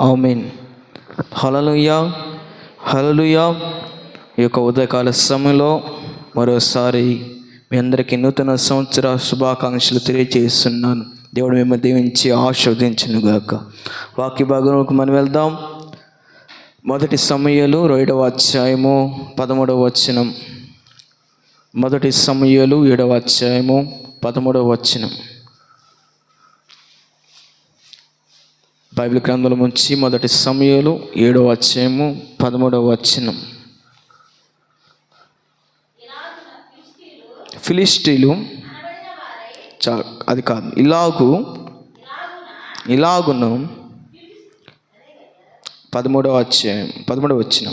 Amen హలలుయా హలలుయా ఈ యొక్క ఉదయకాల సమయంలో మరోసారి మీ అందరికీ నూతన సంవత్సర శుభాకాంక్షలు తెలియజేస్తున్నాను. దేవుడు మేము దీవించి ఆస్వాదించను గాక. వాక్య భాగంలోకి మనం వెళ్దాం. మొదటి సమయాలు రెండవ అధ్యాయము పదమూడవ వచనం. మొదటి సమయాలు ఏడవ అధ్యాయము పదమూడవ వచనం. బైబిల్ గ్రంథంలో నుంచి మొదటి సమయాలు ఏడవ అధ్యాయము పదమూడవ వచనం. ఫిలిస్టీలు అది కాదు ఇలాగు ఇలాగును పదమూడవ అధ్యాయం పదమూడవ వచ్చిన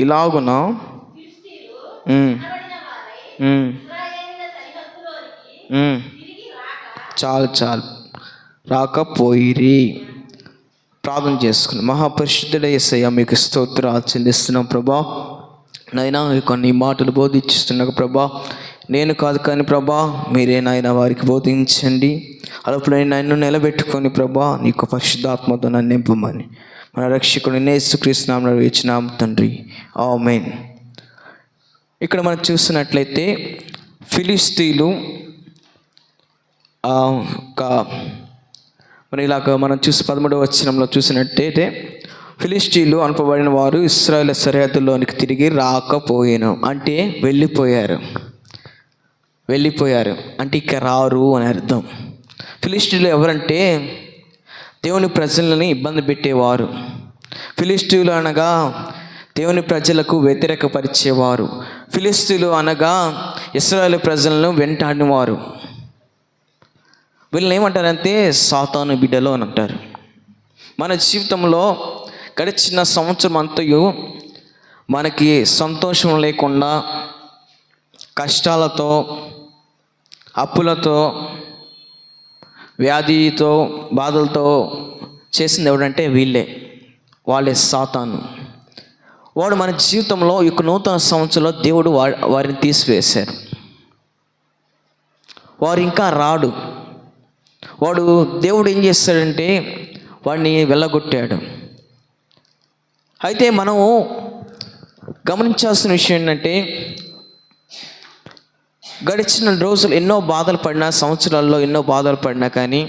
ఇలాగున? ఉమ్, చాలు చాలు. రాకపోయిరి. ప్రార్థన చేసుకుని. మహాపరిశుద్ధుడ యేసయ్య మీకు స్తోత్రాలు చెల్లిస్తున్నాం ప్రభా. నైనా కొన్ని మాటలు బోధిస్తున్న ప్రభా. నేను కాదు కానీ ప్రభా మీరే నాయన వారికి బోధించండి. అప్పుడు నన్ను నిలబెట్టుకొని ప్రభా నీకు పరిశుద్ధాత్మతో నన్ను నింపమని. మన రక్షకుడు నేసుక్రీస్తునామలో ఇచ్చినాం తండ్రి. ఆ మెయిన్ ఇక్కడ మనం చూసినట్లయితే ఫిలిస్తీన్లు మరి ఇలాగ మనం చూసి పదమూడవ వచనంలో చూసినట్టయితే ఫిలిస్టీన్లు అనుపబడిన వారు ఇస్రాయల్ సరిహద్దులోనికి తిరిగి రాకపోయాను. అంటే వెళ్ళిపోయారు. వెళ్ళిపోయారు. అంటే ఇక రారు అని అర్థం. ఫిలిస్టీన్లు ఎవరంటే దేవుని ప్రజలని ఇబ్బంది పెట్టేవారు. ఫిలిస్టీన్లు అనగా దేవుని ప్రజలకు వ్యతిరేకపరిచేవారు. ఫిలిస్తీన్లు అనగా ఇస్రాయల్ ప్రజలను వెంటాడినవారు. వీళ్ళని ఏమంటారంటే సాతాను బిడ్డలు అని అంటారు. మన జీవితంలో గడిచిన సంవత్సరం అంతయు మనకి సంతోషం లేకుండా కష్టాలతో అప్పులతో వ్యాధితో బాధలతో చేసింది ఎవడంటే వీళ్ళే. వాళ్ళే సాతాను. వాడు మన జీవితంలో ఈ యొక్క నూతన సంవత్సరంలో దేవుడు వా వారిని తీసివేశారు. వారు ఇంకా రాడు. వాడు దేవుడు ఏం చేస్తాడంటే వాడిని వెళ్ళగొట్టాడు. అయితే మనం గమనించాల్సిన విషయం ఏంటంటే గడిచిన రోజులు ఎన్నో బాధలు పడినా సంవత్సరాల్లో ఎన్నో బాధలు పడినా కానీ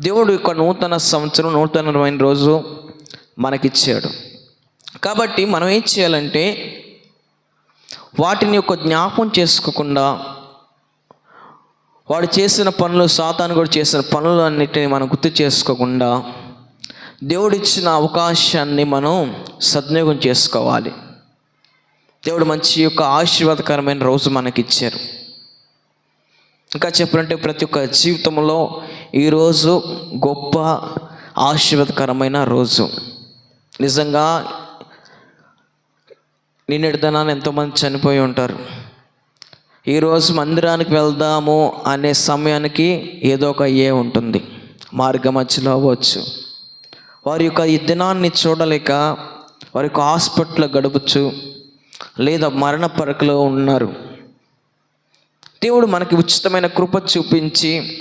దేవుడు యొక్క నూతన సంవత్సరం నూతనమైన రోజు మనకిచ్చాడు. కాబట్టి మనం ఏం చేయాలంటే వాటిని ఒక జ్ఞాపం చేసుకోకుండా వాడు చేసిన పనులు సాతాను కూడా చేసిన పనులు అన్నిటిని మనం గుర్తు చేసుకోకుండా దేవుడిచ్చిన అవకాశాన్ని మనం సద్వినియోగం చేసుకోవాలి. దేవుడు మంచి యొక్క ఆశీర్వాదకరమైన రోజు మనకిచ్చారు. ఇంకా చెప్పాలంటే ప్రతి ఒక్క జీవితంలో ఈరోజు గొప్ప ఆశీర్వాదకరమైన రోజు. నిజంగా నిన్నటి దినాన్ని ఎంతోమంది చనిపోయి ఉంటారు. ఈరోజు మందిరానికి వెళ్దాము అనే సమయానికి ఏదో ఒక ఏ ఉంటుంది. మార్గ మధ్యలో అవ్వచ్చు. వారి యొక్క ఈ దినాన్ని చూడలేక వారి యొక్క హాస్పిటల్లో గడపచ్చు లేదా మరణ పరకలో ఉన్నారు. దేవుడు మనకి ఉచితమైన కృప చూపించి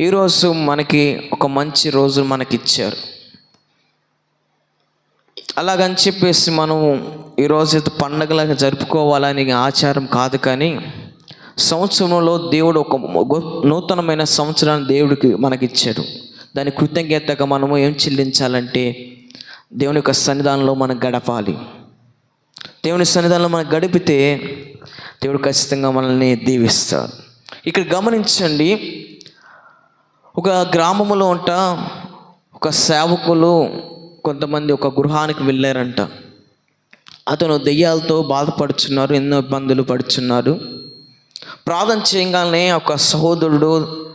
ఈరోజు మనకి ఒక మంచి రోజు మనకిచ్చారు. అలాగని చెప్పేసి మనం ఈరోజు పండగలాగా జరుపుకోవాలని ఆచారం కాదు కానీ సంవత్సరంలో దేవుడు ఒక నూతనమైన సంవత్సరాన్ని దేవుడికి మనకిచ్చాడు. దాని కృతజ్ఞతగా మనము ఏం చెల్లించాలంటే దేవుని యొక్క సన్నిధానంలో మనం గడపాలి. దేవుని సన్నిధానంలో మనం గడిపితే దేవుడు ఖచ్చితంగా మనల్ని దీవిస్తాడు. ఇక్కడ గమనించండి ఒక గ్రామంలో ఉంట ఒక సేవకులు కొంతమంది ఒక గృహానికి వెళ్ళారంట. అతను దెయ్యాలతో బాధపడుచున్నారు ఎన్నో ఇబ్బందులు పడుచున్నారు. ప్రార్థన చేయగానే ఒక సహోదరుడు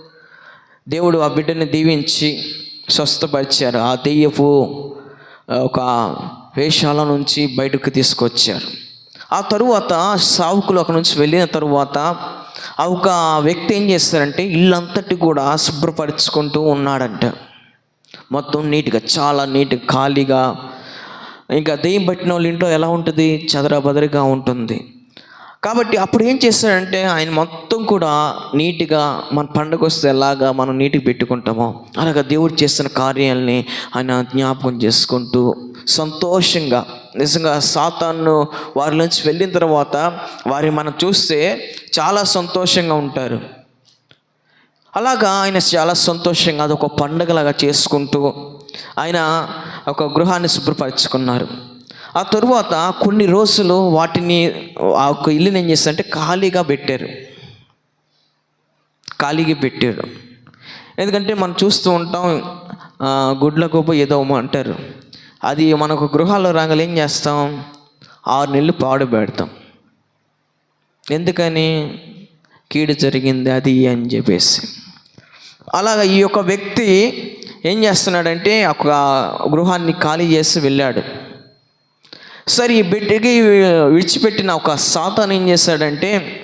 దేవుడు ఆ బిడ్డని దీవించి స్వస్థపరిచారు. ఆ దెయ్యపు ఒక వేషాల నుంచి బయటకు తీసుకొచ్చారు. ఆ తరువాత సావుకులు అక్కడ నుంచి వెళ్ళిన తరువాత ఆ ఒక వ్యక్తి ఏం చేస్తారంటే ఇల్లంతటి కూడా శుభ్రపరుచుకుంటూ ఉన్నాడంట. మొత్తం నీట్గా చాలా నీట్గా ఖాళీగా. ఇంకా దెయ్యం పట్టిన వాళ్ళ ఇంట్లో ఎలా ఉంటుంది? చదరబదరిగా ఉంటుంది. కాబట్టి అప్పుడు ఏం చేస్తాడంటే ఆయన మొత్తం కూడా నీట్గా మన పండుగ వస్తే ఎలాగా మనం నీటికి పెట్టుకుంటామో అలాగా దేవుడు చేస్తున్న కార్యాలని ఆయన జ్ఞాపకం చేసుకుంటూ సంతోషంగా నిజంగా సాతాన్ను వారి నుంచి వెళ్ళిన తర్వాత వారిని మనం చూస్తే చాలా సంతోషంగా ఉంటారు. అలాగా ఆయన చాలా సంతోషంగా అదొక పండగలాగా చేసుకుంటూ ఆయన ఒక గృహాన్ని శుభ్రపరచుకున్నారు. ఆ తరువాత కొన్ని రోజులు వాటిని ఆ ఒక ఇల్లుని ఏం చేస్తారంటే ఖాళీగా పెట్టారు. ఖాళీగా పెట్టారు. ఎందుకంటే మనం చూస్తూ ఉంటాం గుడ్ల గోప ఏదో అంటారు. అది మనకు గృహాల్లో రాగానే ఏం చేస్తాం? ఆరు నెలలు పాడు పెడతాం. ఎందుకని? కీడు జరిగింది అది అని చెప్పేసి. అలాగ ఈ యొక్క వ్యక్తి ఏం చేస్తున్నాడంటే ఒక గృహాన్ని ఖాళీ చేసి వెళ్ళాడు. సరే ఈ బిడ్డకి విడిచిపెట్టిన ఒక సాతాన్ ఏం చేశాడంటే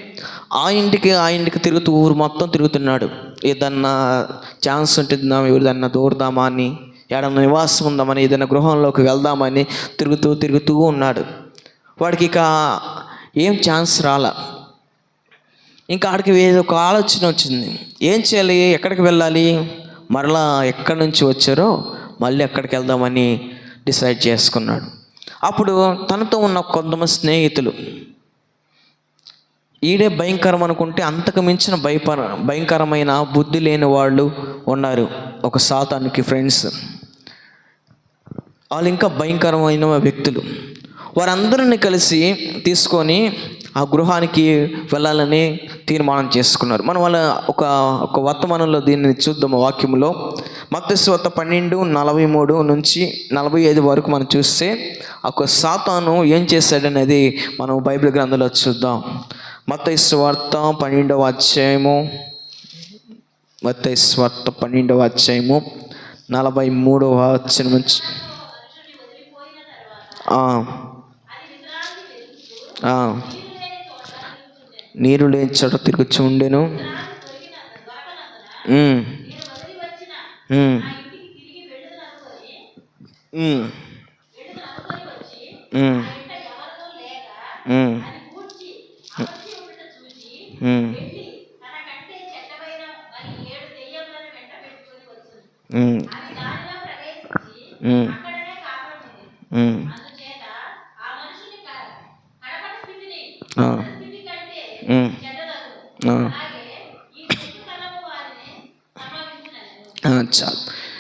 ఆ ఇంటికి ఆ ఇంటికి తిరుగుతూ ఊరు మొత్తం తిరుగుతున్నాడు. ఏదన్నా ఛాన్స్ ఉంటుందా ఎవరిదన్నా దూరదామా అని ఏడన్నా నివాసం ఉందామని ఏదైనా గృహంలోకి వెళ్దామని తిరుగుతూ తిరుగుతూ ఉన్నాడు. వాడికి ఇక ఏం ఛాన్స్ రాలా. ఇంకా ఆడికి ఏదో ఒక ఆలోచన వచ్చింది. ఏం చేయాలి? ఎక్కడికి వెళ్ళాలి? మరలా ఎక్కడి నుంచి వచ్చారో మళ్ళీ ఎక్కడికి వెళ్దామని డిసైడ్ చేసుకున్నాడు. అప్పుడు తనతో ఉన్న కొంతమంది స్నేహితులు ఈడే భయంకరం అనుకుంటే అంతకు మించిన భయపర భయంకరమైన బుద్ధి లేని వాళ్ళు ఉన్నారు ఒక సాతానికి ఫ్రెండ్స్ వాళ్ళు ఇంకా భయంకరమైన వ్యక్తులు. వారందరిని కలిసి తీసుకొని ఆ గృహానికి వెళ్ళాలని తీర్మానం చేసుకున్నారు. మనం వాళ్ళ ఒక ఒక వర్తమానంలో దీన్ని చూద్దాం ఆ వాక్యంలో మత్స్యవత పన్నెండు నలభై మూడు నుంచి నలభై ఐదు వరకు మనం చూస్తే ఒక సాతాను ఏం చేశాడనేది మనం బైబిల్ గ్రంథంలో చూద్దాం. మత్తైస్వార్త పన్నెండవ అధ్యాయము. మత్తైస్వార్త పన్నెండవ అధ్యాయము నలభై మూడవ అధ్యాయం నుంచి ఆ. నీరు లేని చోట తిరుగుచూ ఉండెను. ఉమ్.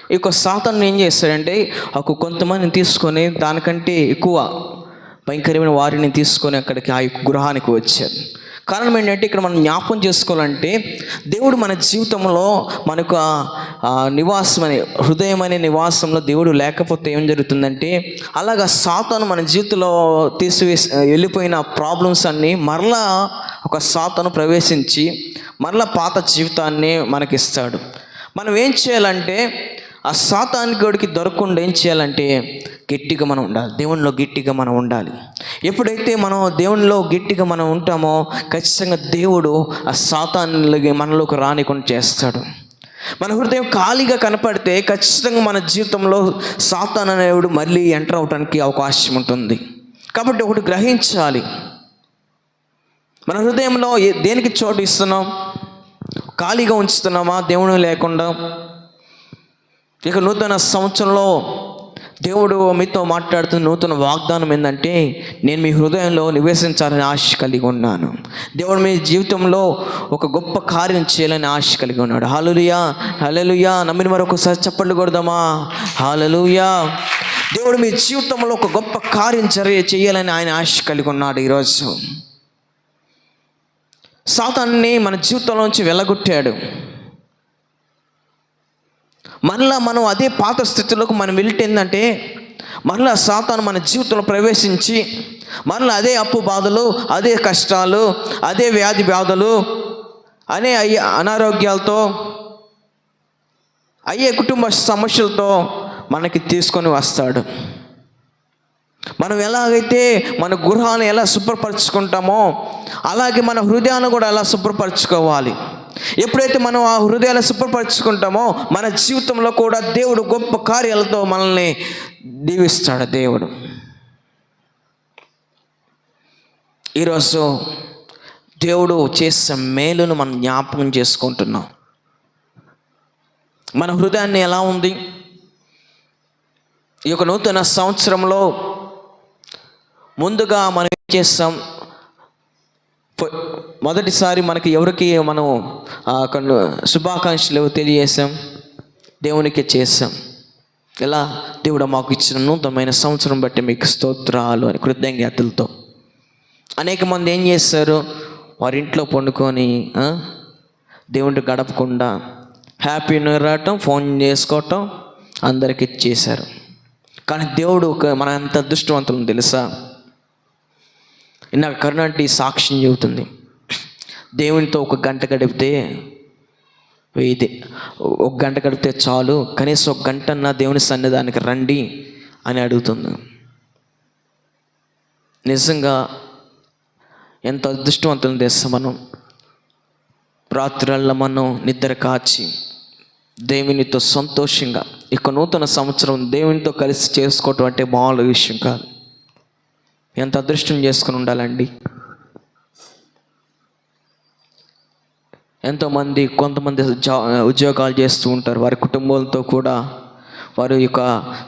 ఈ యొక్క సాతాను ఏం చేస్తాడంటే ఒక కొంతమందిని తీసుకొని దానికంటే ఎక్కువ భయంకరమైన వారిని తీసుకొని అక్కడికి ఆ యొక్క గృహానికి వచ్చారు కారణం ఏంటంటే ఇక్కడ మనం జ్ఞాపకం చేసుకోవాలంటే దేవుడు మన జీవితంలో మనకు నివాసం అనే హృదయం అనే నివాసంలో దేవుడు లేకపోతే ఏం జరుగుతుందంటే అలాగా సాతాను మన జీవితంలో తీసివేసి వెళ్ళిపోయిన ప్రాబ్లమ్స్ అన్నీ మరలా ఒక సాతాను ప్రవేశించి మరలా పాత జీవితాన్ని మనకిస్తాడు. మనం ఏం చేయాలంటే ఆ సాతానికి గడికి దొరకకుండా ఏం చేయాలంటే గట్టిగా మనం ఉండాలి. దేవునిలో గట్టిగా మనం ఉండాలి. ఎప్పుడైతే మనం దేవునిలో గట్టిగా మనం ఉంటామో ఖచ్చితంగా దేవుడు ఆ సాతాన్లకి మనలోకి రానికుండా చేస్తాడు. మన హృదయం ఖాళీగా కనపడితే ఖచ్చితంగా మన జీవితంలో సాతాన్ అనేవాడు మళ్ళీ ఎంటర్ అవడానికి అవకాశం ఉంటుంది. కాబట్టి ఒకటి గ్రహించాలి. మన హృదయంలో దేనికి చోటు ఇస్తున్నాం? ఖాళీగా ఉంచుతున్నామా? దేవుడు లేకుండా? ఇక నూతన సంవత్సరంలో దేవుడు మీతో మాట్లాడుతున్న నూతన వాగ్దానం ఏంటంటే నేను మీ హృదయంలో నివేశించాలని ఆశ కలిగి ఉన్నాను. దేవుడు మీ జీవితంలో ఒక గొప్ప కార్యం చేయాలని ఆశ కలిగి ఉన్నాడు. హాలలుయా హలలుయా నమ్మిన మరొకసారి చప్పట్లు కొడదామా? హాలలుయా దేవుడు మీ జీవితంలో ఒక గొప్ప కార్యం చర్య చేయాలని ఆయన ఆశ కలిగి ఉన్నాడు ఈరోజు. సాతాన్ని మన జీవితంలోంచి వెళ్ళగొట్టాడు మరలా మనం అదే పాత స్థితిలోకి మనం వెళ్తే ఏంటంటే మరలా సాతాను మన జీవితంలో ప్రవేశించి మరలా అదే అప్పు బాధలు అదే కష్టాలు అదే వ్యాధి బాధలు అనే అయ్యే అనారోగ్యాలతో అయ్యే కుటుంబ సమస్యలతో మనకి తీసుకొని వస్తాడు. మనం ఎలాగైతే మన గృహాన్ని ఎలా శుభ్రపరచుకుంటామో అలాగే మన హృదయాన్ని కూడా ఎలా శుభ్రపరచుకోవాలి. ఎప్పుడైతే మనం ఆ హృదయాలు శుభ్రపరచుకుంటామో మన జీవితంలో కూడా దేవుడు గొప్ప కార్యాలతో మనల్ని దీవిస్తాడు దేవుడు. ఈరోజు దేవుడు చేసే మేలును మనం జ్ఞాపకం చేసుకుంటున్నాం. మన హృదయాన్ని ఎలా ఉంది? ఈ యొక్క నూతన సంవత్సరంలో ముందుగా మనం ఏం చేస్తాం? మొదటిసారి మనకి ఎవరికి మనం శుభాకాంక్షలు తెలియజేసాం దేవునికి చేసాం. ఎలా? దేవుడు మాకు ఇచ్చిన నూతనమైన సంవత్సరం బట్టి మీకు స్తోత్రాలు అని కృతజ్ఞతలతో. అనేక మంది ఏం చేస్తారు? వారి ఇంట్లో పండుకొని దేవుడిని గడపకుండా హ్యాపీ న్యూ ఇయర్ రావటం ఫోన్ చేసుకోవటం అందరికి ఇచ్చేశారు. కానీ దేవుడు ఒక మన ఎంత అదృష్టవంతులం తెలుసా? నాకు కరుణ అంటే సాక్ష్యం చెబుతుంది. దేవునితో ఒక గంట గడిపితే ఇది ఒక గంట గడిపితే చాలు కనీసం ఒక గంట నా దేవుని సన్నిధానికి రండి అని అడుగుతుంది. నిజంగా ఎంత అదృష్టవంతులు తెస్తాం మనం? రాత్రుల మనం నిద్ర కాచి దేవునితో సంతోషంగా ఇక నూతన సంవత్సరం దేవునితో కలిసి చేసుకోవటం అంటే మామూలు విషయం కాదు. ఎంత అదృష్టం చేసుకుని ఉండాలండి? ఎంతోమంది కొంతమంది జా ఉద్యోగాలు చేస్తూ ఉంటారు. వారి కుటుంబాలతో కూడా వారి యొక్క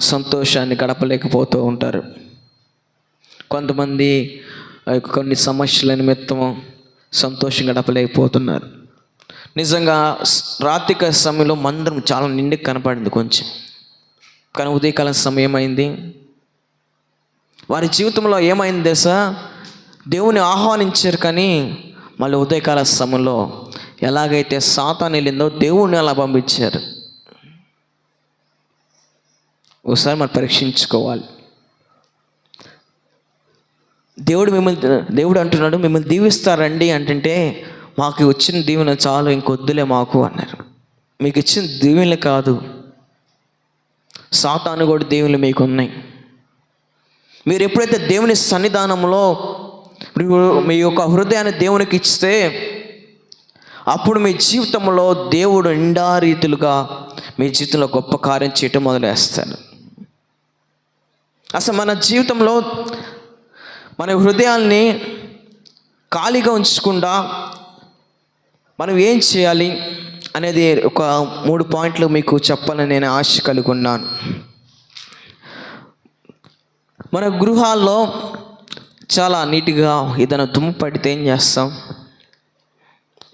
సంతోషాన్ని గడపలేకపోతూ ఉంటారు. కొంతమంది కొన్ని సమస్యల నిమిత్తం సంతోషం గడపలేకపోతున్నారు. నిజంగా రాత్రిక సమయంలో మందరం చాలా నిండి కనపడింది కొంచెం. కానీ ఉదయకాలం సమయం అయింది వారి జీవితంలో ఏమైంది దశ దేవుని ఆహ్వానించారు కానీ మళ్ళీ ఉదయకాల సమయంలో ఎలాగైతే సాతాన్ వెళ్ళిందో దేవుణ్ణి అలా పంపించారు. ఒకసారి మనం పరీక్షించుకోవాలి. దేవుడు మిమ్మల్ని దేవుడు అంటున్నాడు మిమ్మల్ని దీవిస్తారండి అంటుంటే మాకు వచ్చిన దీవెన చాలు ఇంకొద్దులే మాకు అన్నారు. మీకు ఇచ్చిన దీవెనలు కాదు సాతాను కూడా దేవుళ్ళు మీకు ఉన్నాయి మీరు ఎప్పుడైతే దేవుని సన్నిధానంలో మీరు మీ యొక్క హృదయాన్ని దేవునికి ఇస్తే అప్పుడు మీ జీవితంలో దేవుడు నిండా రీతులుగా మీ జీవితంలో గొప్ప కార్యం చేయటం మొదలేస్తారు అసలు మన జీవితంలో మన హృదయాల్ని ఖాళీగా ఉంచకుండా మనం ఏం చేయాలి అనేది ఒక మూడు పాయింట్లు మీకు చెప్పాలని నేను ఆశ కలిగి ఉన్నాను. మన గృహాల్లో చాలా నీట్గా ఏదైనా దుమ్ము పడితే ఏం చేస్తాం?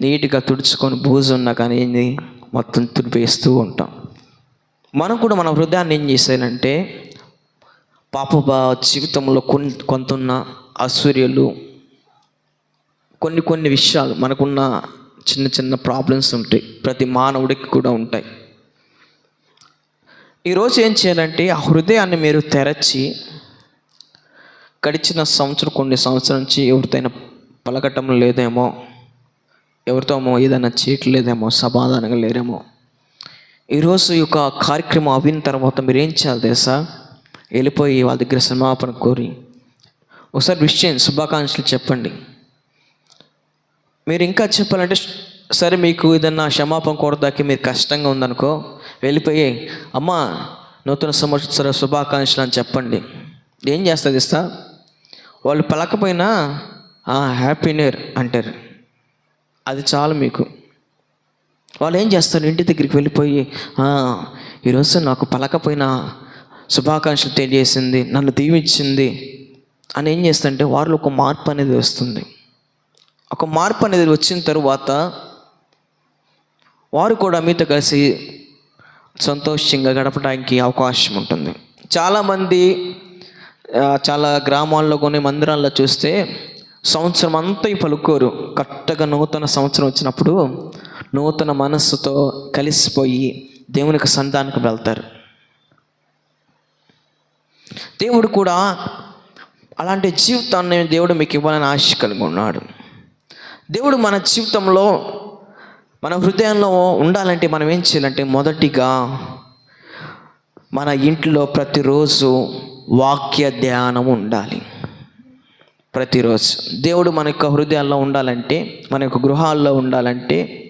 నీట్గా తుడుచుకొని బూజు ఉన్నా కానీ ఏంది మొత్తం తుడిపేస్తూ ఉంటాం. మనం కూడా మన హృదయాన్ని ఏం చేశానంటే పాప బా జీవితంలో కొన్ని కొంతున్న అసూర్యలు కొన్ని కొన్ని విషయాలు మనకున్న చిన్న చిన్న ప్రాబ్లమ్స్ ఉంటాయి. ప్రతి మానవుడికి కూడా ఉంటాయి. ఈరోజు ఏం చేయాలంటే ఆ హృదయాన్ని మీరు తెరచి గడిచిన సంవత్సరం కొన్ని సంవత్సరం నుంచి ఎవరితోనైనా పలకటం లేదేమో ఎవరితో ఏదైనా చేయట్లేదేమో సమాధానంగా లేరేమో. ఈరోజు ఈ యొక్క కార్యక్రమం అవిన తర్వాత మీరు ఏం చేయాలి తెలుసా? వెళ్ళిపోయి వాళ్ళ దగ్గర క్షమాపణ కోరి ఒకసారి విష్ చేయండి శుభాకాంక్షలు చెప్పండి. మీరు ఇంకా చెప్పాలంటే సరే మీకు ఏదన్నా క్షమాపణ కోరదాకి మీరు కష్టంగా ఉందనుకో వెళ్ళిపోయి అమ్మ నూతన సంవత్సర శుభాకాంక్షలు అని చెప్పండి. ఏం చేస్తుంది ఇస్తా వాళ్ళు పలకపోయినా హ్యాపీ ఇయర్ అంటారు. అది చాలు మీకు. వాళ్ళు ఏం చేస్తారు? ఇంటి దగ్గరికి వెళ్ళిపోయి ఈరోజు నాకు పలకపోయినా శుభాకాంక్షలు తెలియజేసింది నన్ను దీవించింది అని ఏం చేస్తుంటే వారిలో ఒక మార్పు అనేది వస్తుంది. ఒక మార్పు అనేది వచ్చిన తరువాత వారు కూడా మీతో కలిసి సంతోషంగా గడపడానికి అవకాశం ఉంటుంది. చాలామంది చాలా గ్రామాల్లో కొన్ని మందిరాల్లో చూస్తే సంవత్సరం అంతా పలుకోరు. కరెక్ట్గా నూతన సంవత్సరం వచ్చినప్పుడు నూతన మనస్సుతో కలిసిపోయి దేవునికి సంతానికి వెళ్తారు. దేవుడు కూడా అలాంటి జీవితాన్ని దేవుడు మీకు ఇవ్వాలని ఆశ కలిగి ఉన్నాడు. దేవుడు మన జీవితంలో మన హృదయంలో ఉండాలంటే మనం ఏం చేయాలంటే మొదటిగా మన ఇంట్లో ప్రతిరోజు వాక్య ధ్యానం ఉండాలి. ప్రతిరోజు దేవుడు మన యొక్క హృదయాల్లో ఉండాలంటే మన యొక్క గృహాల్లో ఉండాలంటే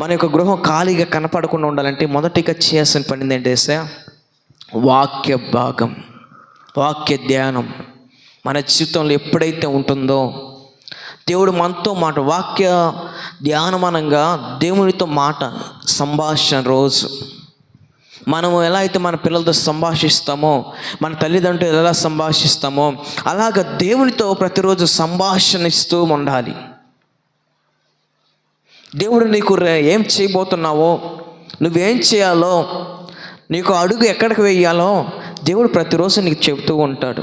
మన యొక్క గృహం ఖాళీగా కనపడకుండా ఉండాలంటే మొదటిగా చేయాల్సిన పని ఏంటంటే వాక్య భాగం వాక్య ధ్యానం. మన జీవితంలో ఎప్పుడైతే ఉంటుందో దేవుడు మనతో మాట వాక్య ధ్యానమనంగా దేవునితో మాట సంభాషణ రోజు. మనము ఎలా అయితే మన పిల్లలతో సంభాషిస్తామో మన తల్లిదండ్రులు ఎలా సంభాషిస్తామో అలాగ దేవునితో ప్రతిరోజు సంభాషణ ఇస్తూ ఉండాలి. దేవుడు నీకు ఏం చేయబోతున్నావో నువ్వేం చేయాలో నీకు అడుగు ఎక్కడికి వెయ్యాలో దేవుడు ప్రతిరోజు నీకు చెబుతూ ఉంటాడు.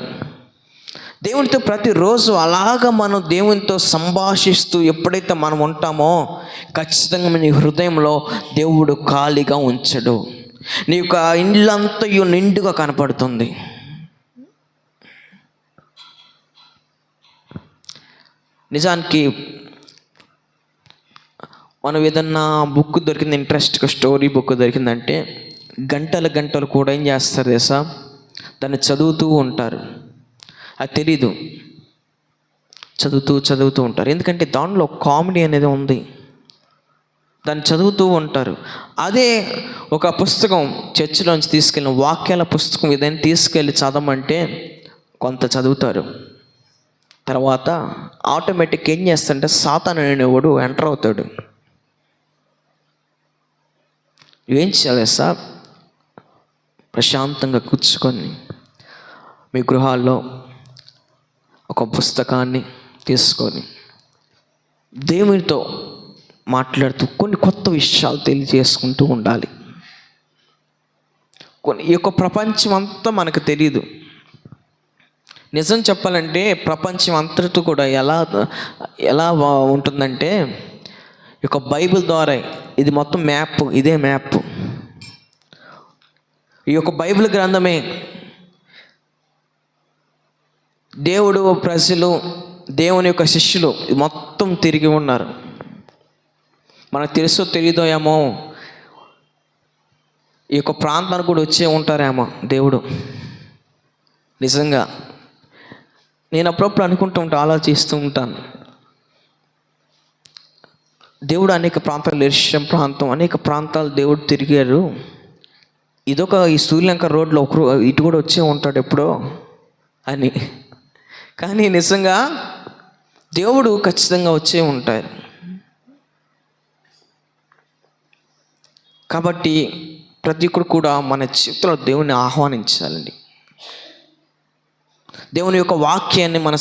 దేవునితో ప్రతిరోజు అలాగ మనం దేవునితో సంభాషిస్తూ ఎప్పుడైతే మనం ఉంటామో ఖచ్చితంగా నీ హృదయంలో దేవుడు ఖాళీగా ఉంచడు. నీ యొక్క ఇండ్లంతయు నిండుగా కనపడుతుంది. నిజానికి మనం ఏదన్నా బుక్ దొరికింది ఇంట్రెస్ట్గా స్టోరీ బుక్ దొరికిందంటే గంటల గంటలు కూడా ఏం చేస్తారు తెలుసా? దాన్ని చదువుతూ ఉంటారు. అది తెలీదు. చదువుతూ చదువుతూ ఉంటారు. ఎందుకంటే దానిలో కామెడీ అనేది ఉంది. దాన్ని చదువుతూ ఉంటారు. అదే ఒక పుస్తకం చర్చిలోంచి తీసుకెళ్ళిన వాక్యాల పుస్తకం ఏదైనా తీసుకెళ్ళి చదవమంటే కొంత చదువుతారు. తర్వాత ఆటోమేటిక్ ఏం చేస్తాడంటే సాతాను అనేవాడు ఎంటర్ అవుతాడు. ఏం చేయాలి సార్? ప్రశాంతంగా కూర్చుకొని మీ గృహాల్లో ఒక పుస్తకాన్ని తీసుకొని దేవునితో మాట్లాడుతూ కొన్ని కొత్త విషయాలు తెలియజేసుకుంటూ ఉండాలి. కొన్ని ఈ యొక్క ప్రపంచం అంతా మనకు తెలియదు నిజం చెప్పాలంటే ప్రపంచం అంతటి కూడా ఎలా ఎలా ఉంటుందంటే ఈ యొక్క బైబిల్ ద్వారా ఇది మొత్తం మ్యాప్ ఇదే మ్యాప్. ఈ యొక్క బైబిల్ గ్రంథమే దేవుడు ప్రజలు దేవుని యొక్క శిష్యులు ఇది మొత్తం తిరిగి ఉన్నారు. మనకు తెలుసో తెలియదో ఏమో? ఈ యొక్క ప్రాంతానికి కూడా వచ్చే ఉంటారేమో దేవుడు. నిజంగా. నేను అప్పుడప్పుడు అనుకుంటూ ఉంటా ఆలోచిస్తూ ఉంటాను. దేవుడు అనేక ప్రాంతాలు ఎర్షం ప్రాంతం అనేక ప్రాంతాలు దేవుడు తిరిగారు ఇదొక ఈ సూర్యలంక రోడ్లో ఒకరు ఇటు కూడా వచ్చే ఉంటాడు ఎప్పుడో అని. కానీ నిజంగా దేవుడు ఖచ్చితంగా వచ్చే ఉంటారు కాబట్టి ప్రతి ఒక్కరు కూడా మన జీవితంలో దేవుని ఆహ్వానించాలండి. దేవుని యొక్క వాక్యాన్ని మన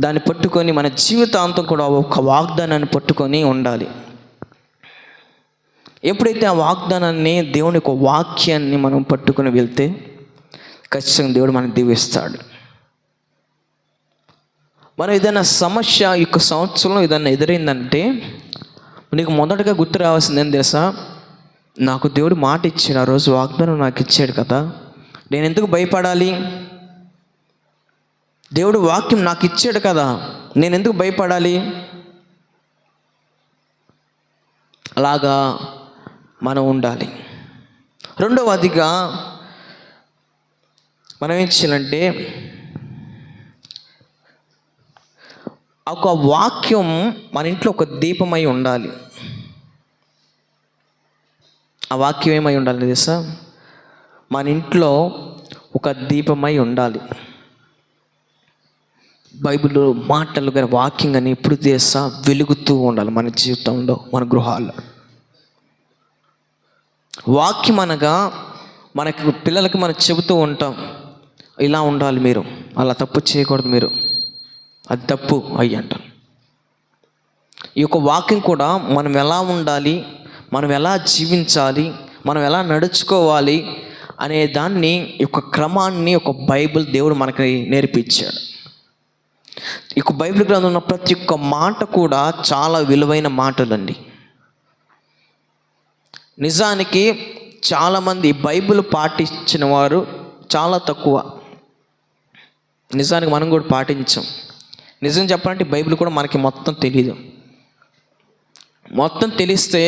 దాన్ని పట్టుకొని మన జీవితాంతం కూడా ఒక వాగ్దానాన్ని పట్టుకొని ఉండాలి. ఎప్పుడైతే ఆ వాగ్దానాన్ని దేవుని యొక్క వాక్యాన్ని మనం పట్టుకుని వెళ్తే ఖచ్చితంగా దేవుడు మనం దీవిస్తాడు. మనం ఏదైనా సమస్య ఈ యొక్క సంవత్సరంలో ఏదైనా ఎదురైందంటే నీకు మొదటగా గుర్తు రావాల్సింది ఏం తెలుసా? నాకు దేవుడు మాట ఇచ్చాడు ఆ రోజు వాగ్దానం నాకు ఇచ్చాడు కదా. నేను ఎందుకు భయపడాలి? దేవుడు వాక్యం నాకు ఇచ్చాడు కదా నేను ఎందుకు భయపడాలి? అలాగా మనం ఉండాలి. రెండవదిగా మనం ఏం చేయాలంటే ఒక వాక్యం మన ఇంట్లో ఒక దీపమై ఉండాలి. ఆ వాక్యం ఏమై ఉండాలి తెలుసా? మన ఇంట్లో ఒక దీపమై ఉండాలి. బైబిల్లో మాటలు కానీ వాక్యం కానీ ఎప్పుడు చేస్తా వెలుగుతూ ఉండాలి మన జీవితంలో మన గృహాల్లో. వాక్యం అనగా మనకు పిల్లలకి మనం చెబుతూ ఉంటాం ఇలా ఉండాలి మీరు అలా తప్పు చేయకూడదు మీరు అది తప్పు అయ్యి అంటారు. ఈ యొక్క వాక్యం కూడా మనం ఎలా ఉండాలి మనం ఎలా జీవించాలి మనం ఎలా నడుచుకోవాలి అనే దాన్ని ఈ యొక్క క్రమాన్ని ఒక బైబిల్ దేవుడు మనకి నేర్పించాడు. ఇక బైబిల్ గ్రంథంలో ఉన్న ప్రతి ఒక్క మాట కూడా చాలా విలువైన మాటలండి. నిజానికి చాలామంది బైబిల్ పాటించిన వారు చాలా తక్కువ. నిజానికి మనం కూడా పాటించాం. నిజం చెప్పాలంటే బైబిల్ కూడా మనకి మొత్తం తెలియదు మొత్తం తెలిస్తే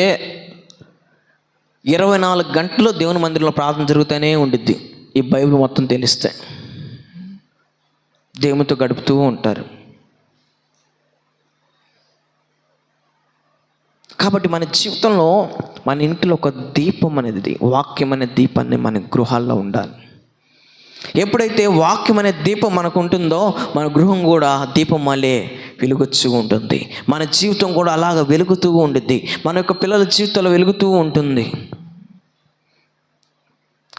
ఇరవై నాలుగు గంటలు దేవుని మందిరంలో ప్రార్థన జరుగుతూనే ఉండిద్ది. ఈ బైబిల్ మొత్తం తెలిస్తే. దేవునితో గడుపుతూ ఉంటారు. కాబట్టి మన జీవితంలో మన ఇంటిలో ఒక దీపం అనేది వాక్యం అనే దీపాన్ని మన గృహాల్లో ఉండాలి. ఎప్పుడైతే వాక్యం అనే దీపం మనకు ఉంటుందో మన గృహం కూడా దీపం వల్లే వెలుగొచ్చు ఉంటుంది. మన జీవితం కూడా అలాగ వెలుగుతూ ఉంటుంది మన యొక్క పిల్లల జీవితంలో వెలుగుతూ ఉంటుంది.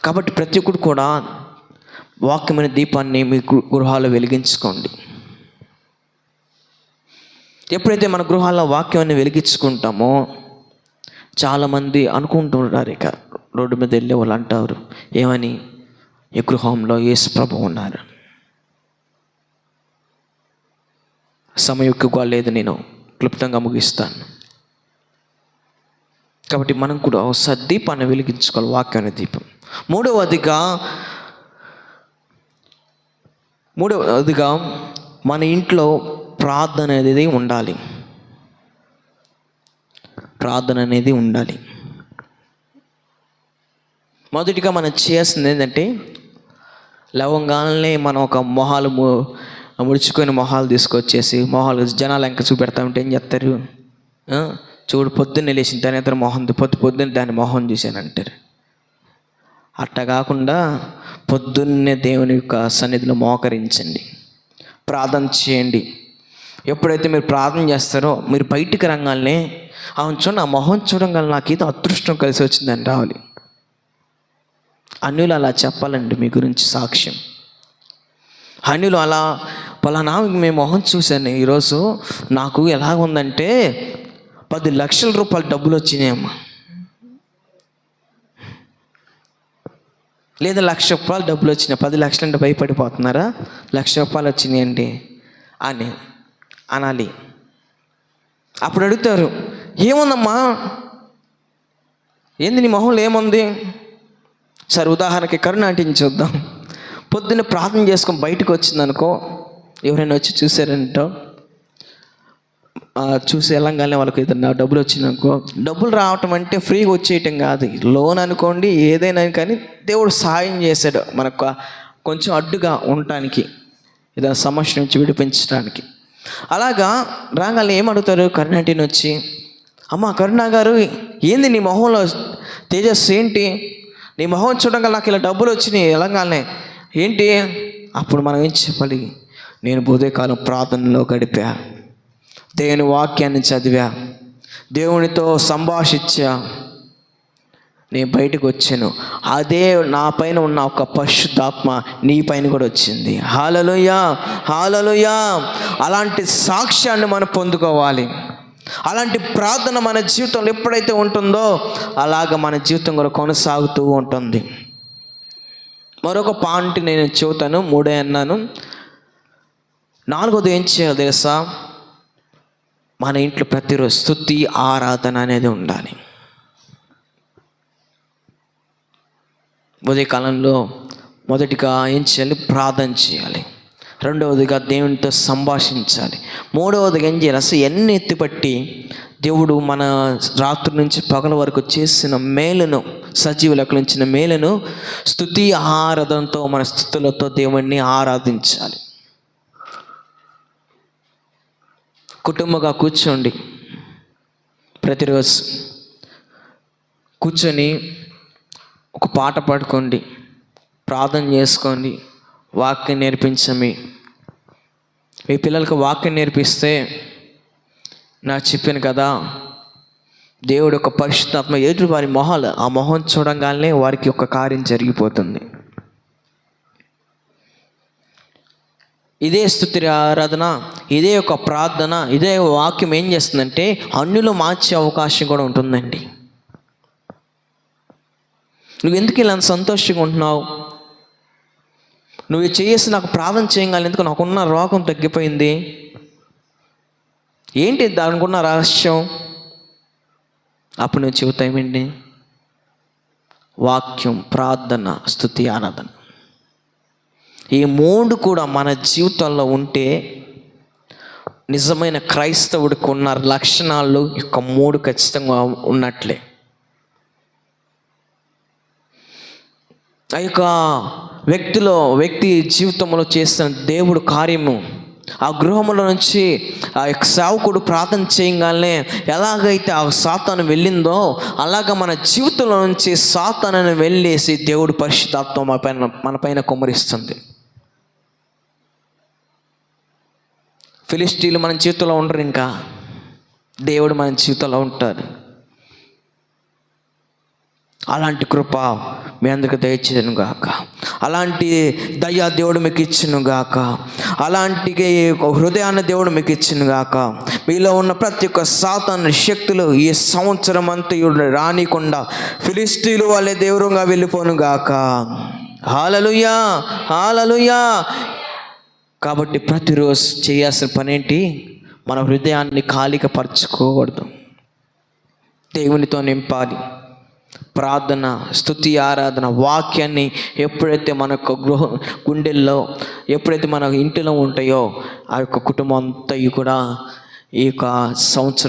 కాబట్టి ప్రతి ఒక్కరు కూడా వాక్యమైన దీపాన్ని మీ గృ- గృహాల్లో వెలిగించుకోండి. ఎప్పుడైతే మన గృహాల్లో వాక్యాన్ని వెలిగించుకుంటామో చాలామంది అనుకుంటుంటారు ఇక రోడ్డు మీద వెళ్ళే వాళ్ళు అంటారు ఏమని? ఈ గృహంలో యేసు ప్రభు ఉన్నారు. సమయం ఎక్కువగా లేదు నేను క్లుప్తంగా ముగిస్తాను. కాబట్టి మనం కూడా ఒకసారి దీపాన్ని వెలిగించుకోవాలి వాక్యాన్ని దీపం. మూడవదిగా మూడవదిగా మన ఇంట్లో ప్రార్థన అనేది ఉండాలి. ప్రార్థన అనేది ఉండాలి. మొదటిగా మనం చేయాల్సింది ఏంటంటే లవంగానే మనం ఒక మొహాలు ముడుచుకొని మొహాలు తీసుకొచ్చేసి మొహాలు జనాలు ఇంకా చూపెడతా ఉంటే ఏం చేస్తారు? చూడు పొద్దున్నే లేచిన దాని ఇతర మొహం పొద్దు పొద్దున్న దాని మొహం చూశానంటారు. అట్ట కాకుండా పొద్దున్నే దేవుని యొక్క సన్నిధిలో మోకరించండి. ప్రార్థన చేయండి. ఎప్పుడైతే మీరు ప్రార్థన చేస్తారో మీరు బయటికి రంగాలనే అవును చూడండి ఆ మొహం చూడంగానే నాకు ఏదో అదృష్టం కలిసి వచ్చిందని రావాలి. అన్యులు అలా చెప్పాలండి మీ గురించి సాక్ష్యం. అన్యులు అలా పలానా మేము మొహం చూశాను ఈరోజు నాకు ఎలా ఉందంటే పది లక్షల రూపాయల డబ్బులు వచ్చినాయమ్మా. లేదా లక్ష రూపాయలు డబ్బులు వచ్చినాయి పది లక్షలు అంటే భయపడిపోతున్నారా? లక్ష రూపాయలు వచ్చినాయండి అని అనాలి. అప్పుడు అడుగుతారు ఏముందమ్మా? ఏంది నీ మొహంలో ఏముంది? సరే ఉదాహరణకి కరుణాటిని చూద్దాం. పొద్దున్న ప్రార్థన చేసుకొని బయటకు వచ్చిందనుకో ఎవరైనా వచ్చి చూసారంటో చూసి వెళ్ళంగానే వాళ్ళకి ఏదన్నా డబ్బులు వచ్చిందనుకో డబ్బులు రావటం అంటే ఫ్రీగా వచ్చేయటం కాదు. లోన్ అనుకోండి ఏదైనా కానీ దేవుడు సాయం చేశాడు మనకు కొంచెం అడ్డుగా ఉండటానికి ఏదైనా సమస్య నుంచి విడిపించడానికి అలాగా రాగానే ఏమడుగుతారు కరుణాటిని వచ్చి అమ్మ కరుణ గారు ఏంది నీ మొహంలో తేజస్సు ఏంటి? నీ మొహం చూడగా నాకు ఇలా డబ్బులు వచ్చినాయి ఎలాగానే ఏంటి? అప్పుడు మనం ఏం చెప్పాలి? నేను బుధకాలం ప్రార్థనలో గడిపా. దేవుని వాక్యాన్ని చదివా. దేవునితో సంభాషించా. నేను బయటకు వచ్చాను. అదే నా పైన ఉన్న ఒక పరిశుద్ధాత్మ నీ పైన కూడా వచ్చింది. హాలలుయా హాలలుయా అలాంటి సాక్ష్యాన్ని మనం పొందుకోవాలి. అలాంటి ప్రార్థన మన జీవితంలో ఎప్పుడైతే ఉంటుందో అలాగ మన జీవితం కూడా కొనసాగుతూ ఉంటుంది. మరొక పాయింట్ నేను చెబుతాను మూడే అన్నాను. నాలుగోది ఏం చేయాలి తెలుసా? మన ఇంట్లో ప్రతిరోజు స్థుతి ఆరాధన అనేది ఉండాలి. ఉదయకాలంలో మొదటిగా ఏం చేయాలి? ప్రార్థన చేయాలి. రెండవదిగా దేవునితో సంభాషించాలి. మూడవదిగా ఏం చేయాలి? అసలు ఎన్ని ఎత్తిపట్టి దేవుడు మన రాత్రి నుంచి పగల వరకు చేసిన మేలును సజీవులకు నుంచిన మేలును స్థుతి ఆరాధనతో మన స్థుతులతో దేవుణ్ణి ఆరాధించాలి. కుటుంబంగా కూర్చోండి. ప్రతిరోజు కూర్చొని ఒక పాట పాడుకోండి. ప్రార్థన చేసుకోండి. వాక్యం నేర్పించమి మీ పిల్లలకు వాక్యం నేర్పిస్తే నాకు చెప్పాను కదా దేవుడు ఒక పరిశుద్ధాత్మ ఎదుటి వారి మొహాలు ఆ మొహం చూడంగానే వారికి ఒక కార్యం జరిగిపోతుంది. ఇదే స్థుతి ఆరాధన ఇదే ఒక ప్రార్థన ఇదే వాక్యం ఏం చేస్తుందంటే అన్యులు మార్చే అవకాశం కూడా ఉంటుందండి. నువ్వు ఎందుకు ఇలా సంతోషంగా ఉంటున్నావు? నువ్వు చేసి నాకు ప్రార్థన చేయగలి ఎందుకు నాకున్న రోగం తగ్గిపోయింది? ఏంటి దానికున్న రహస్యం? అప్పుడు నువ్వు చెబుతావేంటి వాక్యం ప్రార్థన స్థుతి ఆరాధన. ఈ మూడు కూడా మన జీవితంలో ఉంటే నిజమైన క్రైస్తవుడికి ఉన్న లక్షణాలు యొక్క మూడు ఖచ్చితంగా ఉన్నట్లే. ఆ యొక్క వ్యక్తిలో వ్యక్తి జీవితంలో చేసిన దేవుడు కార్యము ఆ గృహములో నుంచి ఆ యొక్క సేవకుడు ప్రార్థన చేయగానే ఎలాగైతే ఆ సాతాను వెళ్ళిందో అలాగ మన జీవితంలో నుంచి సాతానని వెళ్ళేసి దేవుడు పరిశుద్ధాత్మ మన పైన మన పైన కుమ్మరిస్తుంది. ఫిలిస్టీలు మన చేతుల్లో ఉండరు ఇంకా. దేవుడు మన జీవితంలో ఉంటారు అలాంటి కృప మీ అందరికి దయచేయను గాక. అలాంటి దయా దేవుడు మీకు ఇచ్చును గాక. అలాంటి హృదయాన్ని దేవుడు మీకు ఇచ్చును గాక. మీలో ఉన్న ప్రతి ఒక్క సాతాను శక్తులు ఈ సంవత్సరం అంతా రానికుండా ఫిలిస్టీలు వాళ్ళే దేవుడుగా వెళ్ళిపోను గాక. Hallelujah hallelujah. కాబట్టి ప్రతిరోజు చేయాల్సిన పని ఏంటి మన హృదయాన్ని ఖాళీకపరచుకోకూడదు. దేవునితో నింపాలి. ప్రార్థన స్థుతి ఆరాధన వాక్యాన్ని ఎప్పుడైతే మన యొక్క గృహ గుండెల్లో ఎప్పుడైతే మన ఇంటిలో ఉంటాయో ఆ యొక్క కుటుంబం అంతా కూడా ఈ యొక్క సంవత్సరం